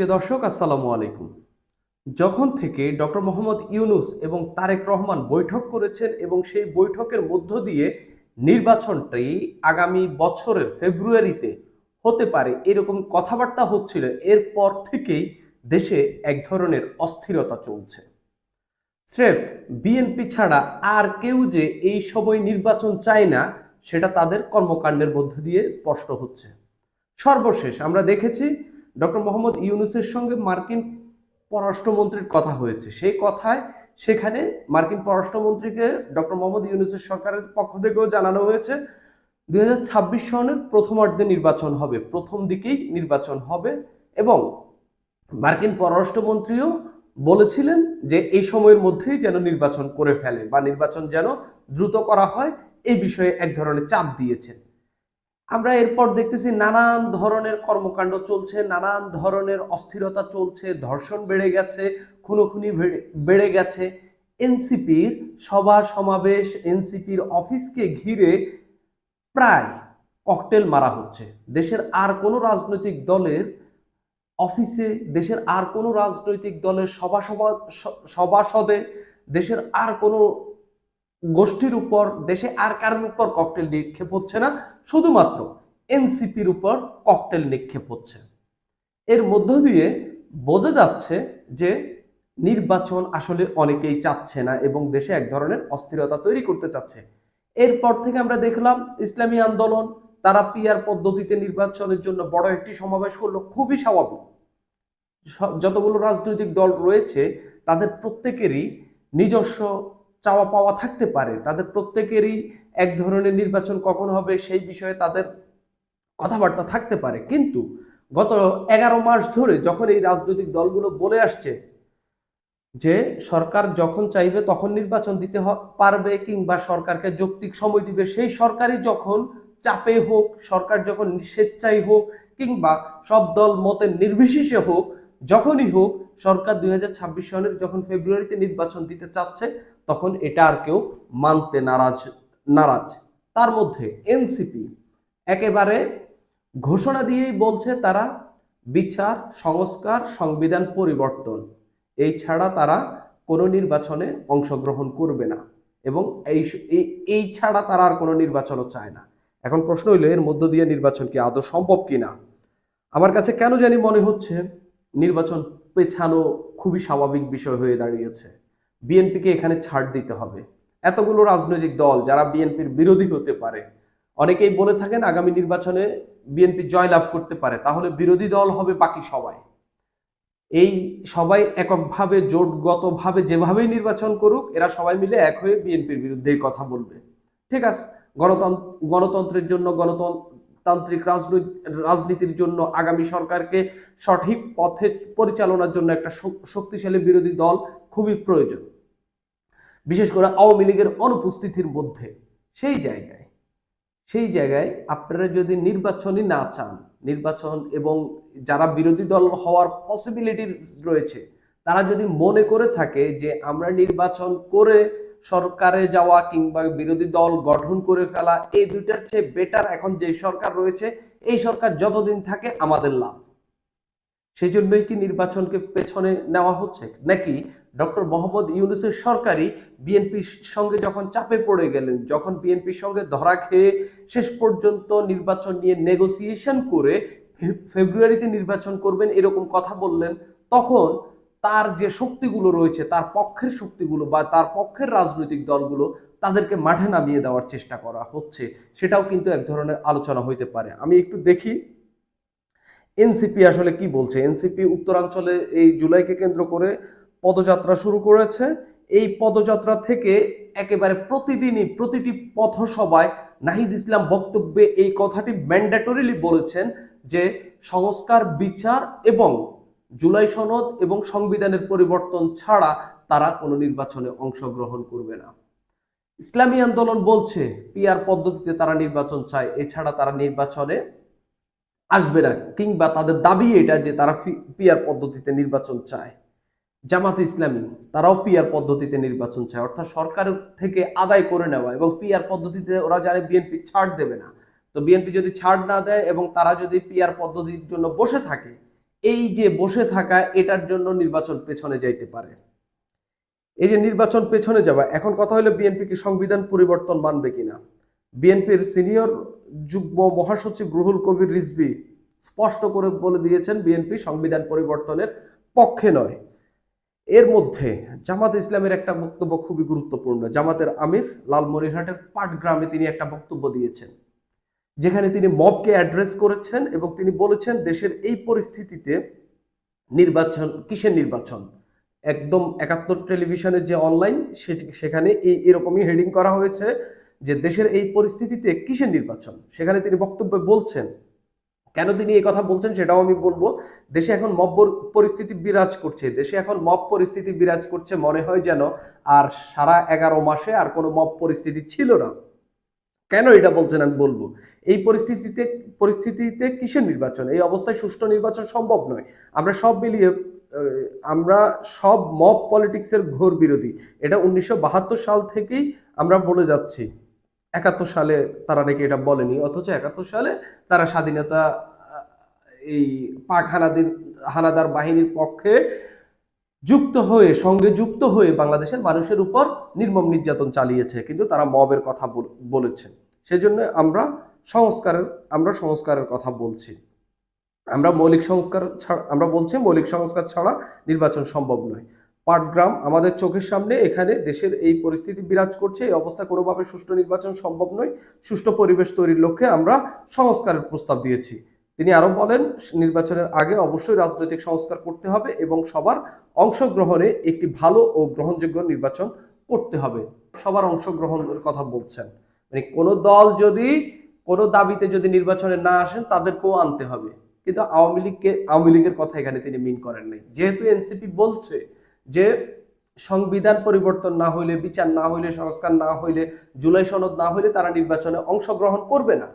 প্রিয় দর্শক, আসসালামু আলাইকুম। যখন থেকে ডক্টর মোহাম্মদ ইউনুস এবং তারেক রহমান বৈঠক করেছেন এবং সেই বৈঠকের মধ্য দিয়ে নির্বাচনটি আগামী বছরের ফেব্রুয়ারিতে হতে পারে এরকম কথাবার্তা হচ্ছিল, এরপর থেকেই দেশে এক ধরনের অস্থিরতা চলছে। স্রেফ, বিএনপি ছাড়া আর কেউ যে এই সময় নির্বাচন চায় না, সেটা তাদের কর্মকাণ্ডের মধ্য দিয়ে স্পষ্ট হচ্ছে। সর্বশেষ আমরা দেখেছি ডক্টর মোহাম্মদ ইউনুসের সঙ্গে মার্কিন পররাষ্ট্রমন্ত্রীর কথা হয়েছে। সেই কথায় সেখানে মার্কিন পররাষ্ট্রমন্ত্রীকে ডক্টর মোহাম্মদ ইউনুসের সরকারের পক্ষ থেকেও জানানো হয়েছে, দুই সনের প্রথমার্ধে নির্বাচন হবে, প্রথম দিকেই নির্বাচন হবে এবং মার্কিন পররাষ্ট্রমন্ত্রীও বলেছিলেন যে এই সময়ের মধ্যেই যেন নির্বাচন করে ফেলে বা নির্বাচন যেন দ্রুত করা হয় এই বিষয়ে এক ধরনের চাপ দিয়েছেন। আমরা এরপর দেখতেছি নানান ধরনের কর্মকাণ্ড চলছে, নানান ধরনের অস্থিরতা চলছে, ধর্ষণ বেড়ে গেছে, খুনোখুনি বেড়ে- গেছে। এনসিপির সভা সমাবেশ, এনসিপির অফিসকে ঘিরে প্রায় ককটেল মারা হচ্ছে। দেশের আর কোনো রাজনৈতিক দলের অফিসে, দেশের আর কোনো রাজনৈতিক দলের সভা সভা সভাসদে, দেশের আর কোনো গোষ্ঠীর উপর, দেশে আর কারোর উপর ককটেল নিক্ষেপ হচ্ছে না, শুধুমাত্র এনসিপির উপর ককটেল নিক্ষেপ হচ্ছে। এর মধ্য দিয়ে বোঝা যাচ্ছে যে নির্বাচন আসলে অনেকেই চাচ্ছে না এবং দেশে এক ধরনের অস্থিরতা তৈরি করতে চাচ্ছে। এরপর থেকে আমরা দেখলাম ইসলামী আন্দোলন, তারা পিয়ার পদ্ধতিতে নির্বাচনের জন্য বড় একটি সমাবেশ করল, খুবই স্বাভাবিক। যতগুলো রাজনৈতিক দল রয়েছে, তাদের প্রত্যেকেরই নিজস্ব চাওয়া পাওয়া থাকতে পারে। তাদের প্রত্যেকেরই এক ধরনের নির্বাচন কখন হবে সেই বিষয়ে তাদের কথাবার্তা থাকতে পারে। কিন্তু গত এগারো মাস ধরে যখন এই রাজনৈতিক দলগুলো বলে আসছে যে সরকার যখন চাইবে তখন নির্বাচন দিতে পারবে কিংবা সরকারকে যৌক্তিক সময় দিবে, সেই সরকারই যখন চাপে হোক, সরকার যখন স্বেচ্ছায় হোক কিংবা সব দল মতের নির্বিশেষে হোক, যখনই হোক সরকার দুই হাজার ছাব্বিশ সনের যখন ফেব্রুয়ারিতে নির্বাচন দিতে চাচ্ছে তখন এটা আর কেউ মানতে নারাজ নারাজ। তার মধ্যে এনসিপি একেবারে ঘোষণা দিয়েই বলছে তারা বিচার, সংস্কার, সংবিধান পরিবর্তন, এই ছাড়া তারা কোনো নির্বাচনে অংশগ্রহণ করবে না এবং এই এই- ছাড়া তারা আর কোনো নির্বাচনও চায় না। এখন প্রশ্ন হইল, এর মধ্য দিয়ে নির্বাচন কি আদৌ সম্ভব কিনা? আমার কাছে কেন জানি মনে হচ্ছে, নির্বাচন পেছানো খুবই স্বাভাবিক বিষয় হয়ে দাঁড়িয়েছে। বিএনপিকে এখানে ছাড় দিতে হবে। এতগুলো রাজনৈতিক দল যারা বিএনপির বিরোধী হতে পারে, অনেকেই বলে থাকেন আগামী নির্বাচনে বিএনপি জয়লাভ করতে পারে, তাহলে বিরোধী দল হবে বাকি সবাই। এই সবাই এককভাবে, জোটগতভাবে যেভাবেই নির্বাচন করুক, এরা সবাই মিলে এক হয়ে বিএনপির বিরুদ্ধে কথা বলবে। ঠিক আছে গণতন্ত্র গণতন্ত্রের জন্য, গণতান্ত্রিক রাজনৈতিক রাজনীতির জন্য আগামী সরকারকে সঠিক পথে পরিচালনার জন্য একটা শক্তিশালী বিরোধী দল খুবই প্রয়োজন। বিশেষ করে আওয়ামী লীগের অনুপস্থিতির মধ্যে। সেই জায়গায় সেই জায়গায় আপনারা যদি নির্বাচনই না চান, নির্বাচন এবং যারা বিরোধী দল হওয়ার পসিবিলিটি রয়েছে, তারা যদি মনে করে থাকে যে আমরা নির্বাচন করে সরকারে যাওয়া কিংবা বিরোধী দল গঠন করে ফেলা, এই দুইটার চেয়ে বেটার এখন যে সরকার রয়েছে, এই সরকার যতদিন থাকে আমাদের লাভ। সেই জন্যই কি নির্বাচনকে পেছনে নেওয়া হচ্ছে নাকি? ডক্টর মোহাম্মদ ইউনুসের সরকারই বিএনপির সঙ্গে যখন চাপে পড়ে গেলেন, যখন বিএনপির সঙ্গে ধরা খেয়ে শেষ পর্যন্ত নির্বাচন নিয়ে নেগোসিয়েশন করে ফেব্রুয়ারিতে নির্বাচন করবেন এরকম কথা বললেন, তখন তার যে শক্তিগুলো রয়েছে, তার পক্ষের শক্তিগুলো বা তার পক্ষের রাজনৈতিক দলগুলো তাদেরকে মাঠে নামিয়ে দেওয়ার চেষ্টা করা হচ্ছে। সেটাও কিন্তু এক ধরনের আলোচনা হইতে পারে। আমি একটু দেখি, এনসিপি আসলে কি বলছে? এনসিপি উত্তরাঞ্চলে এই জুলাইকে কেন্দ্র করে পদযাত্রা শুরু করেছে। এই পদযাত্রা থেকে একেবারে প্রতিদিনই প্রতিটি পথসভায় নাহিদ ইসলাম বক্তব্যে এই কথাটি ম্যান্ডেটরিলি বলেছেন যে সংস্কার, বিচার এবং জুলাই সনদ এবং সংবিধানের পরিবর্তন ছাড়া তারা কোনো নির্বাচনে অংশগ্রহণ করবে না। ইসলামী আন্দোলন বলছে পিয়ার পদ্ধতিতে তারা নির্বাচন চায়, এছাড়া তারা নির্বাচনে আসবে না, কিংবা তাদের দাবি এটা যে তারা পিয়ার পদ্ধতিতে নির্বাচন চায়। জামাত ইসলামী, তারাও পিআর পদ্ধতিতে নির্বাচন চায়। অর্থাৎ সরকার থেকে আদায় করে নেওয়া এবং পিআর পদ্ধতিতে ওরা জানে বিএনপি ছাড় দেবে না। তো বিএনপি যদি ছাড় না দেয় এবং তারা যদি পিআর পদ্ধতির জন্য বসে থাকে, এই যে বসে থাকা, এটার জন্য নির্বাচন পেছনে যাইতে পারে। এই যে নির্বাচন পেছনে যাওয়া, এখন কথা হলো বিএনপি কি সংবিধান পরিবর্তন মানবে কিনা? বিএনপির সিনিয়র যুগ্ম মহাসচিব রুহুল কবির রিজভি স্পষ্ট করে বলে দিয়েছেন বিএনপি সংবিধান পরিবর্তনের পক্ষে নয়। এর মধ্যে জামাত ইসলামের একটা বক্তব্য খুবই গুরুত্বপূর্ণ। জামাতের আমির লালমনিরহাটের পাটগ্রামে তিনি একটা বক্তব্য দিয়েছেন, যেখানে তিনি মবকে অ্যাড্রেস করেছেন এবং তিনি বলেছেন, দেশের এই পরিস্থিতিতে নির্বাচন, কিসের নির্বাচন? একদম একাত্তর টেলিভিশনের যে অনলাইন সেটি, সেখানে এই, এরকমই হেডিং করা হয়েছে যে, দেশের এই পরিস্থিতিতে কিসের নির্বাচন? সেখানে তিনি বক্তব্যে বলছেন কেন তিনি এই কথা বলছেন সেটাও আমি বলব। দেশে এখন মব পরিস্থিতি বিরাজ করছে। দেশে এখন মব পরিস্থিতি বিরাজ করছে মনে হয় যেন আর সারা এগারো মাসে আর কোনো মব পরিস্থিতি ছিল না। কেন এটা বলছেন আমি বলব। এই পরিস্থিতিতে পরিস্থিতিতে কিসের নির্বাচন? এই অবস্থায় সুষ্ঠু নির্বাচন সম্ভব নয়। আমরা সব মিলিয়ে আমরা সব মব পলিটিক্সের ঘোর বিরোধী। এটা উনিশশো বাহাত্তর সাল থেকেই আমরা বলে যাচ্ছি। একাত্তর সালে তারা নাকি এটা বলেনি, অথচ একাত্তর সালে তারা স্বাধীনতা এই পাক হানাদির হানাদার বাহিনীর পক্ষে যুক্ত হয়ে, সঙ্গে যুক্ত হয়ে বাংলাদেশের মানুষের উপর নির্মম নির্যাতন চালিয়েছে, কিন্তু তারা মবের কথা বল- বলেছে সেজন্য আমরা সংস্কারের আমরা সংস্কারের কথা বলছি। আমরা মৌলিক সংস্কার ছাড়া, আমরা বলছি মৌলিক সংস্কার ছাড়া নির্বাচন সম্ভব নয়। পাটগ্রাম আমাদের চোখের সামনে। এখানে দেশের এই পরিস্থিতি বিরাজ করছে। এই অবস্থা কোনোভাবে সুষ্ঠু নির্বাচন সম্ভব নয়। সুষ্ঠু পরিবেশ তৈরির লক্ষ্যে আমরা সংস্কারের প্রস্তাব দিয়েছি। তিনি আরও বলেন, নির্বাচনের আগে অবশ্যই রাজনৈতিক সংস্কার করতে হবে এবং সবার অংশগ্রহণে একটি ভালো ও গ্রহণযোগ্য নির্বাচন করতে হবে। সবার অংশগ্রহণের কথা বলছেন। মানে কোনো দল যদি, কোনো দাবিতে যদি নির্বাচনে না আসেন, তাদেরকেও আনতে হবে। কিন্তু আওয়ামী লীগকে, আওয়ামী লীগের কথা এখানে তিনি মিন করেন নাই। যেহেতু এনসিপি বলছে যে সংবিধান পরিবর্তন না হইলে, বিচার না হইলে, সংস্কার না হইলে, জুলাই সনদ না হইলে তারা নির্বাচনে অংশগ্রহণ করবে না।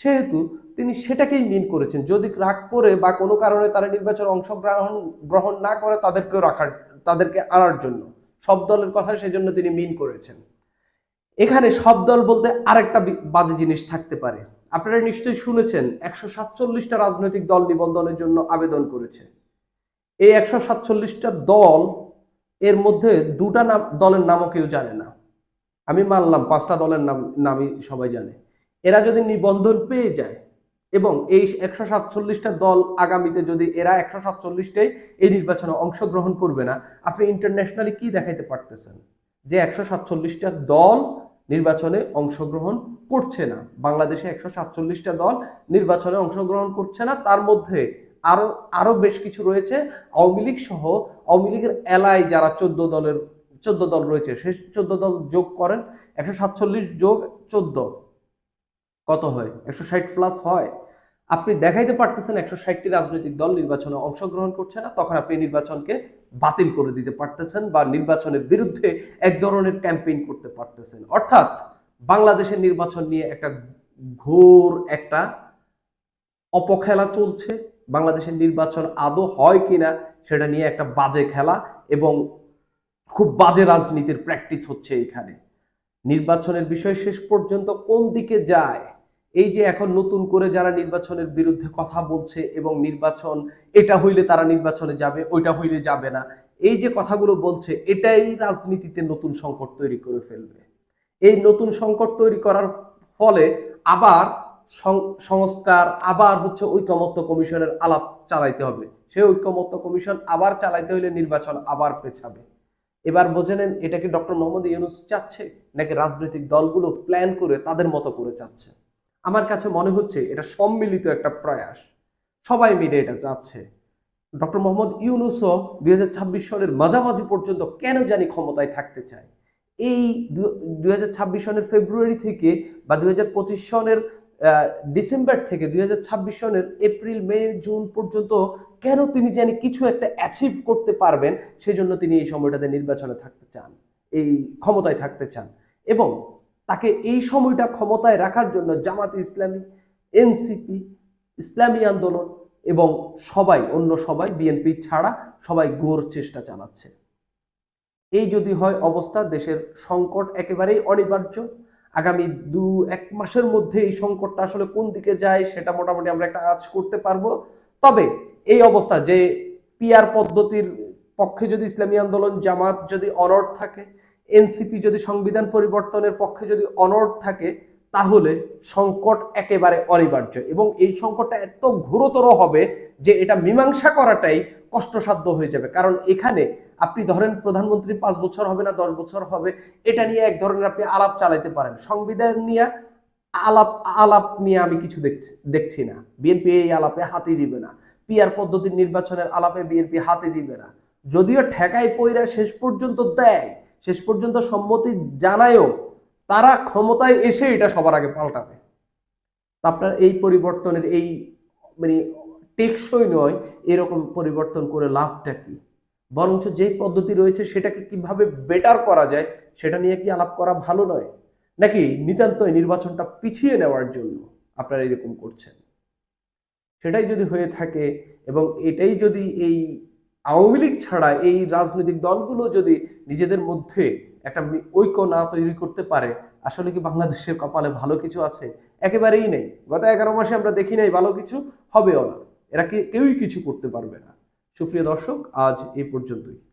সেহেতু তিনি সেটাকেই মিন করেছেন। যদি রাগ করে বা কোনো কারণে তারা নির্বাচনে অংশগ্রহণ, গ্রহণ না করে, তাদেরকেও রাখার, তাদেরকে আনার জন্য। সব দলের কথা সেজন্য তিনি মিন করেছেন। এখানে সব দল বলতে আরেকটা বাজে জিনিস থাকতে পারে। আপনারা নিশ্চয়ই শুনেছেন, একশো সাতচল্লিশটা রাজনৈতিক দল নিবন্ধনের জন্য আবেদন করেছে। এই একশো সাতচল্লিশটা দল এর মধ্যে দুটা নাম, দলের নামও কেউ জানে না। আমি মানলাম পাঁচটা দলের নাম, নামই সবাই জানে। এরা যদি নিবন্ধন পেয়ে যায় এবং এই একশো সাতচল্লিশটা দল আগামীতে যদি এরা একশো সাতচল্লিশটাই এই নির্বাচনে অংশগ্রহণ করবে না, আপনি ইন্টারন্যাশনালি কি দেখাইতে পারতেছেন? যে একশো সাতচল্লিশটা দল নির্বাচনে অংশগ্রহণ করছে না। বাংলাদেশে একশো সাতচল্লিশটা দল নির্বাচনে অংশগ্রহণ করছে না, তার মধ্যে আরও আরও বেশ কিছু রয়েছে। আওয়ামী লীগ সহ আওয়ামী লীগের এলায় যারা চোদ্দ দলের, চোদ্দ দল রয়েছে সেই চোদ্দ দল যোগ করেন, একশো সাতচল্লিশ যোগ চোদ্দ। কত হয়? একশো ষাট প্লাস হয়। আপনি দেখাইতে পারতেছেন একশো ষাটটি রাজনৈতিক দল নির্বাচনে অংশগ্রহণ করছে না, তখন আপনি নির্বাচনকে বাতিল করে দিতে পারতেছেন বা নির্বাচনের বিরুদ্ধে এক ধরনের ক্যাম্পেইন করতে পারতেছেন। অর্থাৎ বাংলাদেশের নির্বাচন নিয়ে একটা ঘোর একটা অপখেলা চলছে বাংলাদেশের নির্বাচন আদৌ হয় কিনা সেটা নিয়ে একটা বাজে খেলা এবং খুব বাজে রাজনীতির প্র্যাকটিস হচ্ছে এখানে। নির্বাচনের বিষয় শেষ পর্যন্ত কোন দিকে যায়? এই যে এখন নতুন করে যারা নির্বাচনের বিরুদ্ধে কথা বলছে এবং নির্বাচন, এটা হইলে তারা নির্বাচনে যাবে, ওইটা হইলে যাবে না। এই যে কথাগুলো বলছে, এটাই রাজনীতিতে নতুন সংকট তৈরি করে ফেলবে। এই নতুন সংকট তৈরি করার ফলে আবার সংস্কার আবার হচ্ছে ঐকমত্য কমিশনের আলাপ চালাইতে হবে। সেই ঐকমত্য কমিশন আবার চালাইতে হলে নির্বাচন আবার পেছাবে। এবার বোঝে নেন, এটা কি ডক্টর মোহাম্মদ ইউনুস চাচ্ছে? নাকি রাজনৈতিক দলগুলো প্ল্যান করে তাদের মতো করে চাচ্ছে? আমার কাছে মনে হচ্ছে এটা সম্মিলিত একটা প্রয়াস। সবাই মিলে এটা চাচ্ছে। ডক্টর মোহাম্মদ ইউনুসও দুই হাজার ছাব্বিশ সনের মাঝামাঝি পর্যন্ত কেন জানি ক্ষমতায় থাকতে চায়। এই দুই হাজার ছাব্বিশ সনের ফেব্রুয়ারি থেকে বা দুই হাজার পঁচিশ সনের ডিসেম্বর থেকে দুই হাজার ছাব্বিশ সনের এপ্রিল, মে, জুন পর্যন্ত কেন তিনি জানি কিছু একটা অ্যাচিভ করতে পারবেন, সেজন্য তিনি এই সময়টাতে নির্বাচনে থাকতে চান, এই ক্ষমতায় থাকতে চান এবং তাকে এই সময়টা ক্ষমতায় রাখার জন্য জামাত ইসলামী, এনসিপি, ইসলামী আন্দোলন এবং সবাই, অন্য সবাই, বিএনপি ছাড়া সবাই গোর চেষ্টা চালাচ্ছে। এই যদি হয় অবস্থা, দেশের সংকট একেবারেই অনিবার্য। আগামী দু, এক মাসের মধ্যে এই সংকটটা আসলে কোন দিকে যায় সেটা মোটামুটি আমরা একটা আজ করতে পারব। তবে এই অবস্থা যে পিআর পদ্ধতির পক্ষে যদি ইসলামী আন্দোলন, জামাত যদি অনড় থাকে এনসিপি যদি সংবিধান পরিবর্তনের পক্ষে যদি অনড় থাকে, তাহলে সংকট একেবারে অনিবার্য এবং এই সংকটটা এত ঘোরতর হবে যে এটা মীমাংসা করাটাই কষ্টসাধ্য হয়ে যাবে। কারণ এখানে আপনি ধরেন প্রধানমন্ত্রী পাঁচ বছর হবে না, দশ বছর হবে, এটা নিয়ে এক ধরনের আপনি আলাপ চালাইতে পারেন। সংবিধান নিয়ে আলাপ আলাপ নিয়ে আমি কিছু দেখছি দেখছি না। বিএনপি এই আলাপে হাতি দিবে না। পিআর পদ্ধতির নির্বাচনের আলাপে বিএনপি হাতে দিবে না। যদিও ঠেকাই পইরা শেষ পর্যন্ত দেয়, শেষ পর্যন্ত সম্মতি জানায়ও, তারা ক্ষমতায় এসে এটা সবার আগে পাল্টাবে। আপনার এই পরিবর্তনের এই মানে টেকসই নয়, এরকম পরিবর্তন করে লাভটা কি? বরঞ্চ যে পদ্ধতি রয়েছে সেটাকে কীভাবে বেটার করা যায়, সেটা নিয়ে কি আলাপ করা ভালো নয়? নাকি নিতান্তই নির্বাচনটা পিছিয়ে নেওয়ার জন্য আপনারা এরকম করছেন? সেটাই যদি হয়ে থাকে এবং এটাই যদি এই আওয়ামী লীগ ছাড়া এই রাজনৈতিক দলগুলো যদি নিজেদের মধ্যে একটা ঐক্য না তৈরি করতে পারে, আসলে কি বাংলাদেশের কপালে ভালো কিছু আছে? একেবারেই নেই। গত এগারো মাসে আমরা দেখি নাই ভালো কিছু, হবেও না। এরা কেউই কিছু করতে পারবে না। সুপ্রিয় দর্শক আজ এই পর্যন্তই।